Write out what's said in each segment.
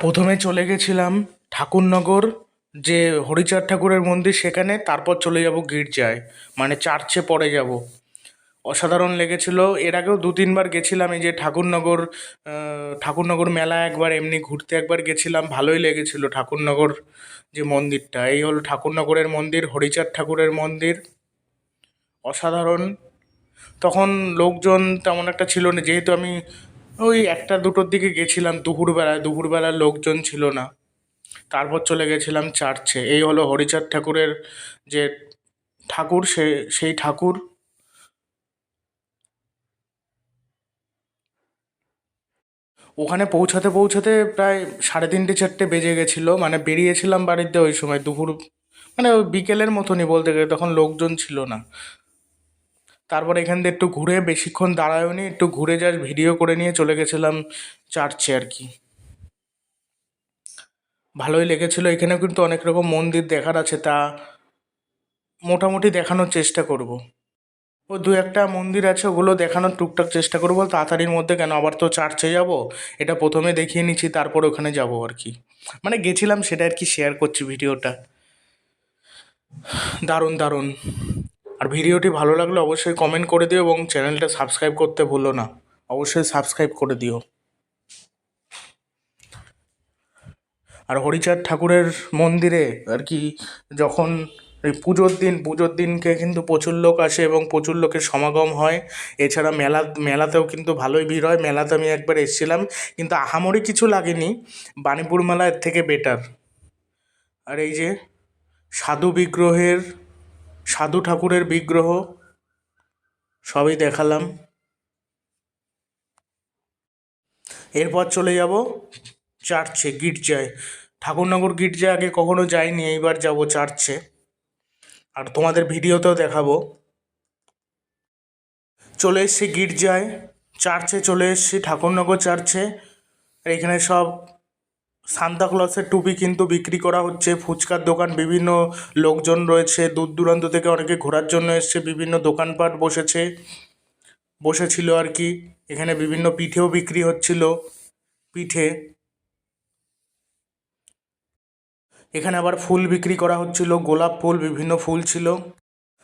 প্রথমে চলে গেছিলাম ঠাকুরনগর, যে হরিচাঁদ ঠাকুরের মন্দির সেখানে, তারপর চলে যাব গির্জায় মানে চার্চে পরে যাব। অসাধারণ লেগেছিলো। এর আগেও দু তিনবার গেছিলাম এই যে ঠাকুরনগর ঠাকুরনগর মেলা একবার, এমনি ঘুরতে একবার গেছিলাম, ভালোই লেগেছিল ঠাকুরনগর যে মন্দিরটা। এই হলো ঠাকুরনগরের মন্দির, হরিচাঁদ ঠাকুরের মন্দির। অসাধারণ। তখন লোকজন তেমন একটা ছিল না, যেহেতু আমি ওই একটা দুটোর দিকে গেছিলাম দুপুরবেলায় দুপুরবেলা লোকজন ছিল না। তারপর চলে গেছিলাম চার্চে। এই হলো হরিচাঁদ ঠাকুরের যে ঠাকুর, সে, সেই ঠাকুর। ওখানে পৌঁছাতে পৌঁছাতে প্রায় সাড়ে তিনটে, চারটে বেজে গেছিল। মানে বেরিয়েছিলাম বাড়িতে ওই সময় দুপুর মানে বিকেলের মতনই বলতে গেলে, তখন লোকজন ছিল না। তারপর এখান দিয়ে একটু ঘুরে বেশিক্ষণ দাঁড়ায়ওনি একটু ঘুরে জাস্ট ভিডিও করে নিয়ে চলে গেছিলাম চার্চে আর কি। ভালোই লেগেছিলো, এখানেও কিন্তু অনেক রকম মন্দির দেখার আছে, তা মোটামুটি দেখানোর চেষ্টা করব। ও দু একটা মন্দির আছে, ওগুলো দেখানোর টুকটাক চেষ্টা করব, তাড়াতাড়ির মধ্যে কেন আবার তো চার্চে যাব? এটা প্রথমে দেখিয়ে নিচ্ছি, তারপর ওখানে যাব আর কি। মানে গেছিলাম সেটা আর কি শেয়ার করছি ভিডিওটা দারুণ দারুণ। আর ভিডিওটি ভালো লাগলে অবশ্যই কমেন্ট করে দিও এবং চ্যানেলটা সাবস্ক্রাইব করতে ভুলো না। অবশ্যই সাবস্ক্রাইব করে দিও। আর হরিচাঁদ ঠাকুরের মন্দিরে আর কি যখন এই পুজোর দিন, পুজোর দিনকে কিন্তু প্রচুর লোক আসে এবং প্রচুর লোকের সমাগম হয়। এছাড়া মেলা, মেলাতেও কিন্তু ভালোই ভিড় হয়। মেলাতে আমি একবার এসেছিলাম, কিন্তু আহামরি কিছু লাগেনি। বাণীপুর মেলা এর থেকে বেটার আর এই যে সাধু বিগ্রহের সাধু ঠাকুরের বিগ্রহ, সবই দেখালাম। এরপর চলে যাব চার্চে, গির্জায়। ঠাকুরনগর গির্জায় আগে কখনো যাইনি, এইবার যাব চার্চে। আর তোমাদের ভিডিওতেও দেখাবো। চলে এসছি গির্জায়, চার্চে চলে এসছি, ঠাকুরনগর চার্চে। এখানে সব সান্তাক্লসের টুপি কিন্তু বিক্রি করা হচ্ছে, ফুচকার দোকান, বিভিন্ন লোকজন রয়েছে দূর দূরান্ত থেকে অনেকে ঘোরার জন্য এসছে, বিভিন্ন দোকানপাট বসেছে, বসেছিল আর কি, এখানে বিভিন্ন পিঠেও বিক্রি হচ্ছিল, পিঠে। এখানে আবার ফুল বিক্রি করা হচ্ছিল, গোলাপ ফুল, বিভিন্ন ফুল ছিল।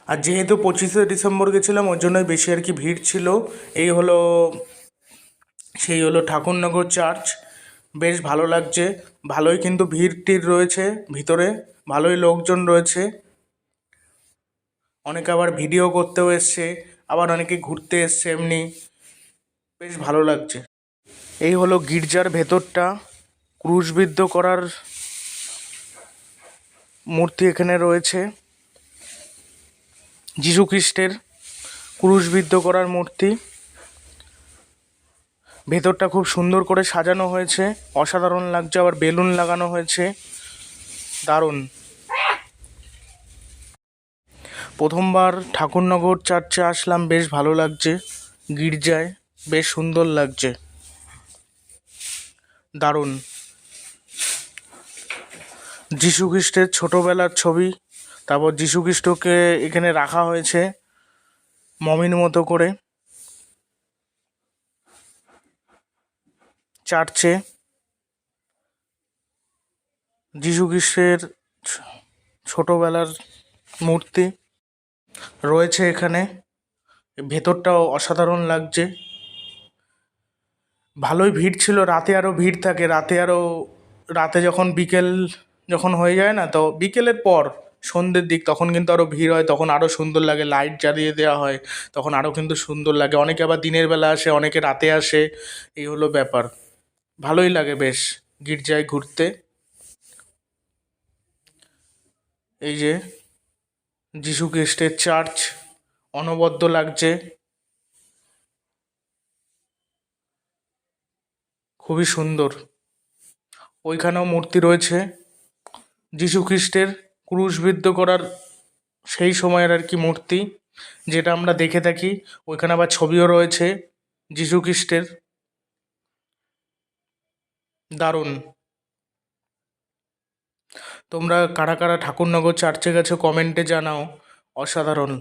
আর যেহেতু পঁচিশে ডিসেম্বর গেছিলাম, ওর জন্যই বেশি আর কি ভিড় ছিল, এই হলো, সেই হলো ঠাকুরনগর চার্চ। বেশ ভালো লাগছে। ভালোই কিন্তু ভিড় টিড় রয়েছে ভিতরে, ভালোই লোকজন রয়েছে। অনেকে আবার ভিডিও করতেও এসছে, আবার অনেকে ঘুরতে এসছে এমনি। বেশ ভালো লাগছে। এই হলো গির্জার ভেতরটা। ক্রুশবিদ্ধ করার মূর্তি এখানে রয়েছে। যীশু খ্রিস্টের ক্রুশবিদ্ধ করার মূর্তি। ভেতরটা খুব সুন্দর করে সাজানো হয়েছে। অসাধারণ লাগছে, আবার বেলুন লাগানো হয়েছে। দারুণ। প্রথমবার ঠাকুরনগর চার্চে আসলাম, বেশ ভালো লাগছে। গির্জায় বেশ সুন্দর লাগছে। দারুণ। খ্রিস্টের ছোটোবেলার ছবি, তারপর খ্রিস্টকে এখানে রাখা হয়েছে মমির মতো করে। চার্চে যীশু খ্রিস্টের ছোটোবেলার মূর্তি রয়েছে এখানে। ভেতরটাও অসাধারণ লাগছে। ভালোই ভিড় ছিল, রাতে আরও ভিড় থাকে, রাতে আরও রাতে যখন বিকেল যখন হয়ে যায় না, তো বিকেলের পর সন্ধ্যের দিক তখন কিন্তু আরও ভিড় হয়, তখন আরও সুন্দর লাগে, লাইট জ্বালিয়ে দেওয়া হয়, তখন আরও কিন্তু সুন্দর লাগে। অনেকে আবার দিনের বেলা আসে, অনেকে রাতে আসে, এই হলো ব্যাপার। ভালোই লাগে বেশ গির্জায় ঘুরতে। এই যে যীশু খ্রিস্টের চার্চ, অনবদ্য লাগছে। খুবই সুন্দর। ওইখানেও মূর্তি রয়েছে। যীশু খ্রিস্টের ক্রুশবিদ্ধ করার সেই সময়ের আর কি মূর্তি, যেটা আমরা দেখে থাকি। ওইখানে আবার ছবিও রয়েছে যীশু খ্রিস্টের দারুণ। তোমরা কারা কারা ঠাকুরনগর চার্চে গেছো কমেন্টে জানাও, অসাধারণ।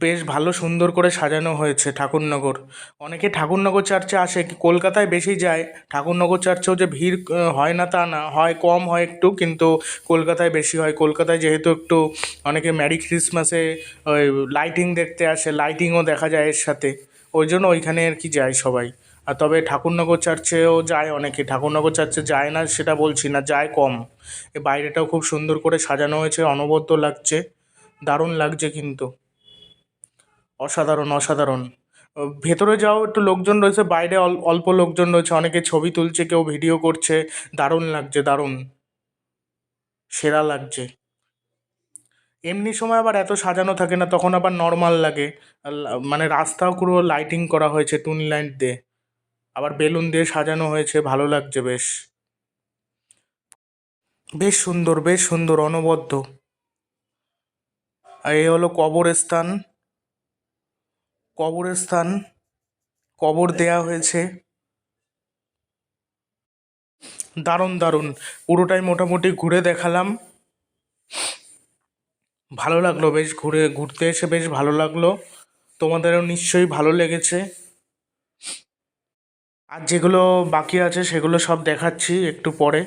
বেশ ভালো সুন্দর করে সাজানো হয়েছে ঠাকুরনগর। অনেকে ঠাকুরনগর চার্চে আসে কলকাতায় বেশি যায়, ঠাকুরনগর চার্চেও যে ভিড় হয় না তা না, হয় কম, হয় একটু, কিন্তু কলকাতায় বেশি হয়। কলকাতায় যেহেতু একটু অনেকে ম্যারি ক্রিসমাসে, ওই, লাইটিং দেখতে আসে, লাইটিংও দেখা যায় এর সাথে। ওই জন্য ওইখানে আর কি যায় সবাই। আর তবে ঠাকুরনগর চার্চেও যায় অনেকে। ঠাকুরনগর চার্চে যায় না, সেটা বলছি না, যায় কম। এ বাইরেটাও খুব সুন্দর করে সাজানো হয়েছে, অনবদ্য লাগছে, দারুণ লাগছে কিন্তু। অসাধারণ অসাধারণ। ভেতরে যাও, একটু লোকজন রয়েছে, বাইরে অল- অল্প লোকজন রয়েছে, অনেকে ছবি তুলছে, কেউ ভিডিও করছে, দারুণ লাগছে, দারুণ। সেরা লাগছে। এমনি সময় আবার এত সাজানো থাকে না, তখন আবার নর্মাল লাগে। মানে রাস্তাও পুরো লাইটিং করা হয়েছে, টুনি লাইট দিয়ে। আবার বেলুন দিয়ে সাজানো হয়েছে, ভালো লাগছে বেশ। বেশ সুন্দর বেশ সুন্দর, অনবদ্য। আর এ হলো কবরস্থান। কবরস্থান, কবর দেয়া হয়েছে। দারুণ দারুণ। পুরোটাই মোটামুটি ঘুরে দেখালাম। ভালো লাগল বেশ ঘুরে, ঘুরতে এসে বেশ ভালো লাগল। তোমাদেরও নিশ্চয়ই ভালো লেগেছে। আর যেগুলো বাকি আছে সেগুলো সব দেখাচ্ছি একটু পরে।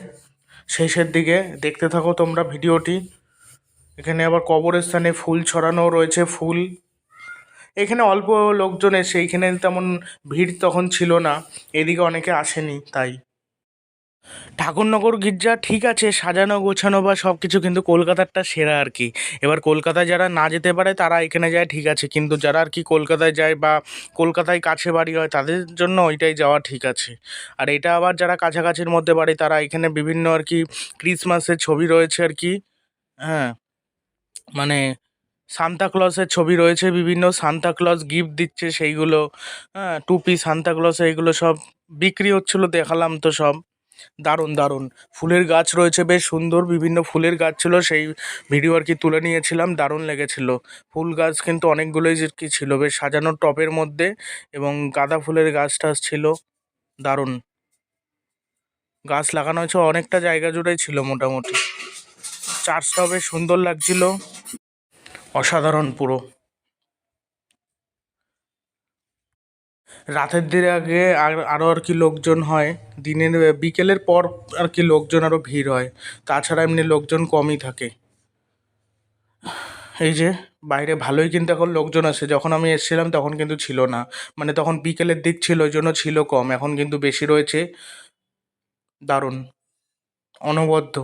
শেষের দিকে দেখতে থাকো তোমরা ভিডিওটি। এখানে আবার কবরস্থানে ফুল ছড়ানো রয়েছে, ফুল। এখানে অল্প লোকজন এসে এইখানে তেমন ভিড় তখন ছিল না, এদিকে অনেকে আসেনি, তাই। ঠাকুরনগর গির্জা ঠিক আছে, সাজানো, গোছানো বা সব কিছু কিন্তু কলকাতারটা সেরা আর কি। এবার কলকাতায় যারা না যেতে পারে তারা এখানে যায় ঠিক আছে, কিন্তু যারা আর কি কলকাতায় যায় বা কলকাতায় কাছে বাড়ি হয় তাদের জন্য ওইটাই যাওয়া ঠিক আছে। আর এটা আবার যারা কাছাকাছির মধ্যে বাড়ি তারা এখানে বিভিন্ন আর কি ক্রিসমাসের ছবি রয়েছে আর কি। হ্যাঁ মানে সান্তাক্লজের ছবি রয়েছে, বিভিন্ন সান্তাক্লজ গিফট দিচ্ছে সেইগুলো। হ্যাঁ টুপি সান্তাক্লজ এইগুলো সব বিক্রি হচ্ছিল, দেখালাম তো সব। দারুণ দারুণ। ফুলের গাছ রয়েছে, বেশ সুন্দর, বিভিন্ন ফুলের গাছ ছিল, সেই ভিডিও আর কি তুলে নিয়েছিলাম, দারুণ লেগেছিল। ফুল গাছ কিন্তু অনেকগুলোই কি ছিল, বেশ সাজানোর টবের মধ্যে এবং গাঁদা ফুলের গাছ টাছ ছিল, দারুণ। গাছ লাগানো হয়েছে অনেকটা জায়গা জুড়েই ছিল মোটামুটি। চার্চটাও বেশ সুন্দর লাগছিল। অসাধারণ পুরো। রাতের দিকে আরও আর কি লোকজন হয়। দিনের, বিকেলের পর আর কি লোকজন আরও ভিড় হয়। তাছাড়া এমনি লোকজন কমই থাকে। এই যে, বাইরে ভালোই কিন্তু এখন লোকজন আছে। যখন আমি এসেছিলাম তখন কিন্তু ছিল না। মানে তখন বিকেলের দিক ছিল, ওই জন্য ছিল কম। এখন কিন্তু বেশি রয়েছে। দারুণ। অনবদ্য।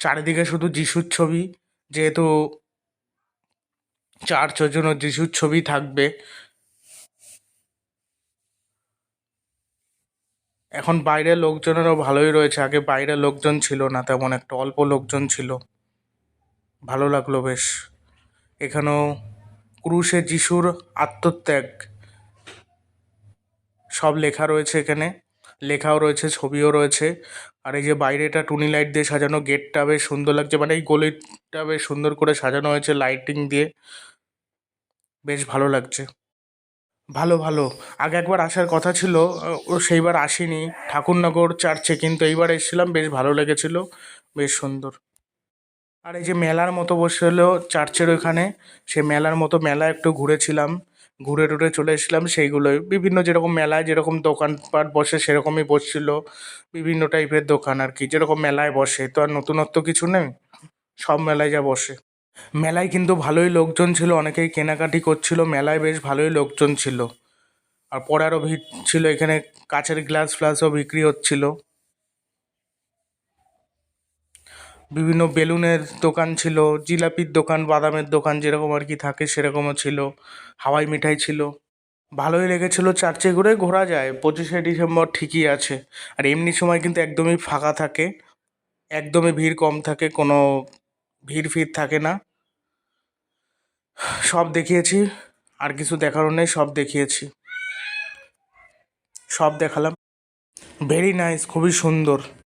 চারিদিকে শুধু যিশুর ছবি। যেহেতু চার্চ ওই জন্য যিশুর ছবি থাকবে। এখন বাইরের লোকজনেরও ভালোই রয়েছে। আগে বাইরে লোকজন ছিল না, তেমন একটা অল্প লোকজন ছিল। ভালো লাগল বেশ। এখানেও ক্রুশে যিশুর আত্মত্যাগ। সব লেখা রয়েছে এখানে। লেখাও রয়েছে, ছবিও রয়েছে। আর এই যে বাইরেটা টুনি লাইট দিয়ে সাজানো, গেটটা বেশ সুন্দর লাগছে। মানে এই গলিটা বেশ সুন্দর করে সাজানো হয়েছে লাইটিং দিয়ে। বেশ ভালো লাগছে। ভালো ভালো। আগে একবার আসার কথা ছিল ও সেইবার আসিনি। ঠাকুরনগর চার্চে কিন্তু এইবার এসেছিলাম, বেশ ভালো লেগেছিল, বেশ সুন্দর। আর এই যে মেলার মতো বসেছিল চার্চের ওইখানে সে মেলার মতো মেলা একটু ঘুরেছিলাম, ঘুরে টুরে চলে এসেছিলাম, সেইগুলোই। বিভিন্ন যেরকম মেলায় যেরকম দোকানপাট বসে, সেরকমই বসছিল, বিভিন্ন টাইপের দোকান আর কি, যেরকম মেলায় বসে। তো আর নতুনত্ব কিছু নেই, সব মেলায় যা বসে। মেলায় কিন্তু ভালোই লোকজন ছিল, অনেকেই কেনাকাটি করছিল, মেলায় বেশ ভালোই লোকজন ছিল। আর পরে আরও ভিড় ছিল, এখানে কাচের গ্লাস ফ্লাসও বিক্রি হচ্ছিল। বিভিন্ন বেলুনের দোকান ছিল, জিলাপির দোকান, বাদামের দোকান যেরকম আর কি থাকে সেরকমও ছিল, হাওয়াই মিঠাই ছিল। ভালোই লেগেছিল চার্চে ঘুরে, ঘোরা যায়, পঁচিশে ডিসেম্বর ঠিকই আছে। আর এমনি সময় কিন্তু একদমই ফাঁকা থাকে, একদমই ভিড় কম থাকে, কোনো ভিড় ফির থাকে না। সব দেখিয়েছি, আর কিছু দেখারও নেই, সব দেখিয়েছি। সব দেখালাম। ভেরি নাইস, খুবই সুন্দর।